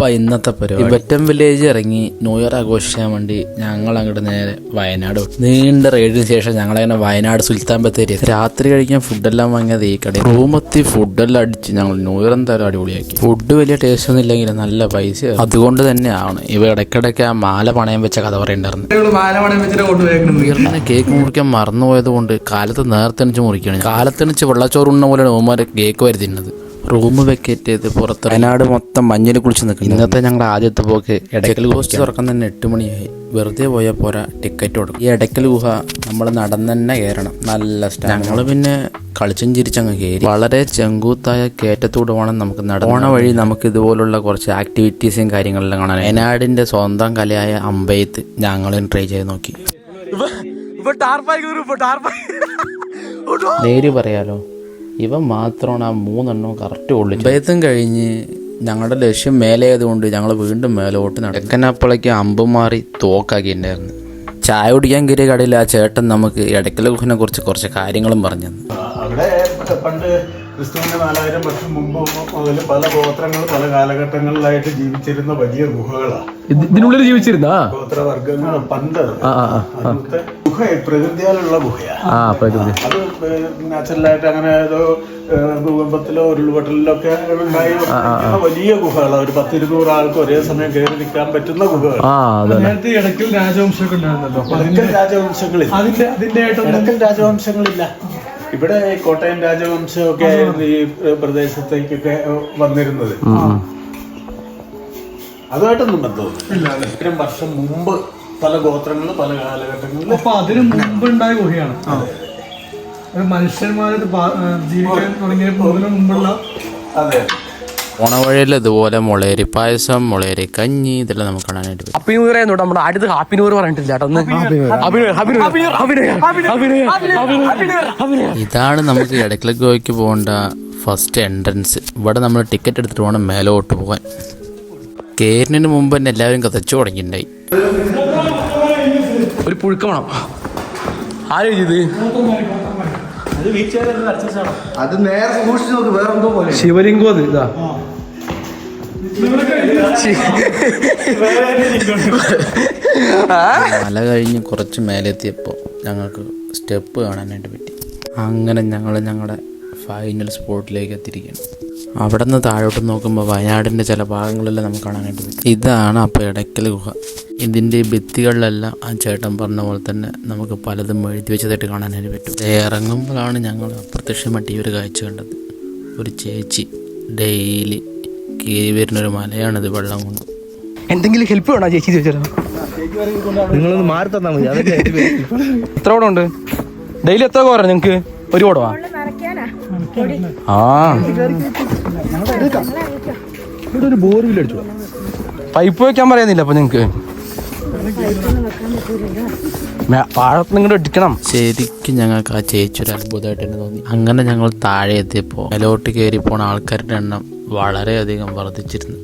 അപ്പൊ ഇന്നത്തെ പരിപാടി. വെറ്റം വില്ലേജ് ഇറങ്ങി ന്യൂ ഇയർ ആഘോഷിക്കാൻ വേണ്ടി ഞങ്ങൾ അങ്ങോട്ട് നേരെ വയനാട്. നീണ്ട റൈഡിന് ശേഷം ഞങ്ങൾ ഞങ്ങളങ്ങനെ വയനാട് സുൽത്താൻ ബത്തേരി. രാത്രി കഴിക്കാൻ ഫുഡെല്ലാം വാങ്ങിയത് ഈ കടയിൽ. റൂമെത്തി ഫുഡെല്ലാം അടിച്ച് ഞങ്ങൾ ന്യൂ ഇയർ എന്തായാലും അടിപൊളിയാക്കി. ഫുഡ് വലിയ ടേസ്റ്റ് ഒന്നും ഇല്ലെങ്കിൽ നല്ല പൈസ അതുകൊണ്ട് തന്നെയാണ് ഇവ ഇടയ്ക്കിടയ്ക്ക് ആ മാല പണയം വെച്ച കഥ പറയണ്ടായിരുന്നു. കേക്ക് മുറിക്കാൻ മറന്നുപോയത് കൊണ്ട് കാലത്ത് നേരത്തെ മുറിക്കുകയാണ് കാലത്തെണിച്ച് വെള്ളച്ചോറുണ്ണ പോലെയാണ് ഉമ്മമാരെ കേക്ക് വരുത്തുന്നത് റൂം വെക്കേറ്റ് ചെയ്ത് പുറത്ത് വയനാട് മൊത്തം മഞ്ഞിൽ കുളിച്ച് നിൽക്കുന്നു ഇന്നത്തെ ഞങ്ങളുടെ ആദ്യത്തെ പോക്ക് ഇടയ്ക്കൽ ഗുഹ. തുറക്കാൻ തന്നെ എട്ട് മണിയായി. വെറുതെ പോയ പോരാ ടിക്കറ്റ് കൊടുക്കും. ഈ ഇടയ്ക്കൽ ഗുഹ നമ്മൾ നടന്ന് തന്നെ കയറണം. നല്ല സ്റ്റാ ഞങ്ങൾ പിന്നെ കളിച്ചും ചിരിച്ചങ്ങ് കയറി. വളരെ ചെങ്കൂത്തായ കയറ്റത്തോട് വേണം നമുക്ക് നടന്ന വഴി നമുക്ക് ഇതുപോലുള്ള കുറച്ച് ആക്ടിവിറ്റീസും കാര്യങ്ങളെല്ലാം കാണാൻ വയനാടിന്റെ സ്വന്തം കലയായ അമ്പയത്ത് ഞങ്ങളും ട്രൈ ചെയ്ത് നോക്കി. നേര് പറയാലോ? ഇവ മാത്രമാണ് ആ മൂന്നെണ്ണവും കറക്റ്റ് കൊള്ളിച്ചു അമ്പയത്തും കഴിഞ്ഞ് ഞങ്ങളുടെ ലക്ഷ്യം മേലെ ആയതുകൊണ്ട് ഞങ്ങൾ വീണ്ടും മേലോട്ട് നടക്കനപ്പളേക്ക് അമ്പ് മാറി തോക്കാക്കിയിട്ടുണ്ടായിരുന്നു. ചായ കുടിക്കാൻ കയറിയ കടയിൽ ആ ചേട്ടൻ നമുക്ക് ഇടയ്ക്കല ഗുഹനെ കുറിച്ച് കുറച്ച് കാര്യങ്ങളും പറഞ്ഞു അവിടെ പണ്ട് ക്രിസ്തുവിന്റെ നാലായിരം വർഷം മുമ്പ് മുതൽ പല ഗോത്രങ്ങൾ പല കാലഘട്ടങ്ങളിലായിട്ട് ജീവിച്ചിരുന്ന വലിയ ഗുഹകളാണ് ഇതിനുള്ളിൽ ജീവിച്ചിരുന്ന? ഗോത്രവർഗങ്ങൾ പണ്ട്. അന്നത്തെ ഗുഹ പ്രകൃതിയാലുള്ള ഗുഹയാണ് അത് നാച്ചുറലായിട്ട് അങ്ങനെ ഏതോ ഭൂകമ്പത്തിലോ ഉരുൾപൊട്ടലിലോ ഒക്കെ ഉണ്ടായി വലിയ ഗുഹകളാണ് ഒരു പത്തിരുന്നൂറ് ആൾക്ക് ഒരേ സമയം കയറി നിൽക്കാൻ പറ്റുന്ന ഗുഹകൾ നേരത്തെ ഇടയ്ക്കൽ രാജവംശങ്ങൾ ഉണ്ടായിരുന്നല്ലോ രാജവംശങ്ങളിൽ അതിന്റെ അതിന്റെ ഇടക്കൽ രാജവംശങ്ങളില്ല. ഇവിടെ കോട്ടയം രാജവംശമൊക്കെ ആയിരുന്നു ഈ പ്രദേശത്തേക്കൊക്കെ വന്നിരുന്നത്. അതുമായിട്ടൊന്നും ബന്ധമൊന്നുമില്ല ഇത്രയും വർഷം മുമ്പ് പല ഗോത്രങ്ങളും പല കാലഘട്ടങ്ങളിൽ അപ്പൊ അതിന് മുമ്പുണ്ടായ ഗുഹയാണ്. മനുഷ്യന്മാരുടെ മനുഷ്യന്മാരത് ജീവിക്കാൻ തുടങ്ങിയ മുമ്പുള്ള അതെ. പോണ വഴിയിൽ ഇതുപോലെ മുളേരി പായസം മുളേരി കഞ്ഞി ഇതെല്ലാം നമുക്ക് കാണാനായിട്ട് പറ്റും ഹാപ്പി ന്യൂ ഇയർ ആയിരുന്നു നമ്മുടെ അടുത്ത് ഹാപ്പി ന്യൂ ഇയർ പറഞ്ഞിട്ടില്ല ചേട്ടാ ഇതാണ് നമുക്ക് ഇടയ്ക്കല ഗോയ്ക്ക് പോകേണ്ട ഫസ്റ്റ് എൻട്രൻസ് ഇവിടെ നമ്മൾ ടിക്കറ്റ് എടുത്തിട്ട് വേണം മേലോട്ട് പോകാൻ കേരളിന് മുമ്പ് തന്നെ എല്ലാവരും കഥച്ചു തുടങ്ങിയിട്ടുണ്ടായി ഒരു പുഴുക്ക വേണം ചെയ്ത് അത് നേരെ സൂക്ഷിച്ച് നോക്ക് വേറെ പോലെ ശിവലിംഗം അത് ഇതാ. മല കഴിഞ്ഞ് കുറച്ച് മേലെത്തിയപ്പോൾ ഞങ്ങൾക്ക് സ്റ്റെപ്പ് കാണാനായിട്ട് പറ്റി. അങ്ങനെ ഞങ്ങൾ ഞങ്ങളുടെ ഫൈനൽ സ്പോട്ടിലേക്ക് എത്തിയിരിക്കുകയാണ് അവിടെ നിന്ന് താഴോട്ട് നോക്കുമ്പോൾ വയനാടിന്റെ ചില ഭാഗങ്ങളെല്ലാം നമുക്ക് കാണാനായിട്ട് പറ്റും. ഇതാണ് അപ്പോൾ ഇടയ്ക്കൽ ഗുഹ. ഇതിന്റെ ഈ ഭിത്തികളിലെല്ലാം ആ ചേട്ടൻ പറഞ്ഞ പോലെ തന്നെ നമുക്ക് പലതും എഴുതി വെച്ചതായിട്ട് കാണാനായിട്ട് പറ്റും. ഇറങ്ങുമ്പോഴാണ് ഞങ്ങൾ അപ്രത്യക്ഷമായിട്ട് ഈ ഒരു കാഴ്ച കണ്ടത്. ഒരു ചേച്ചി ഡെയിലി കയറി വരുന്നൊരു മലയാണിത് വെള്ളം കൊണ്ട്. എന്തെങ്കിലും ഹെൽപ്പ് വേണോ ചേച്ചി ചോദിച്ചാലോ? നിങ്ങളൊന്ന് മാറി തന്നാൽ മതി എത്ര ഓടം ഉണ്ട്? ഡെയിലി എത്ര കോരാ നിങ്ങൾക്ക് ഒരു ഓടവാ? ആ. ഒരു പൈപ്പ് വെക്കാൻ പറയുന്നില്ല അപ്പൊ നിങ്ങക്ക്. പാഴത്ത് ഇങ്ങോട്ട് എടുക്കണം ശരിക്കും ഞങ്ങൾക്ക് ആ ചേച്ചി ഒരു അത്ഭുതമായിട്ട് തന്നെ തോന്നി. അങ്ങനെ ഞങ്ങൾ താഴെ എത്തിയപ്പോൾ മേലോട്ട് കയറി പോണ ആൾക്കാരുടെ എണ്ണം വളരെയധികം വർദ്ധിച്ചിരുന്നു.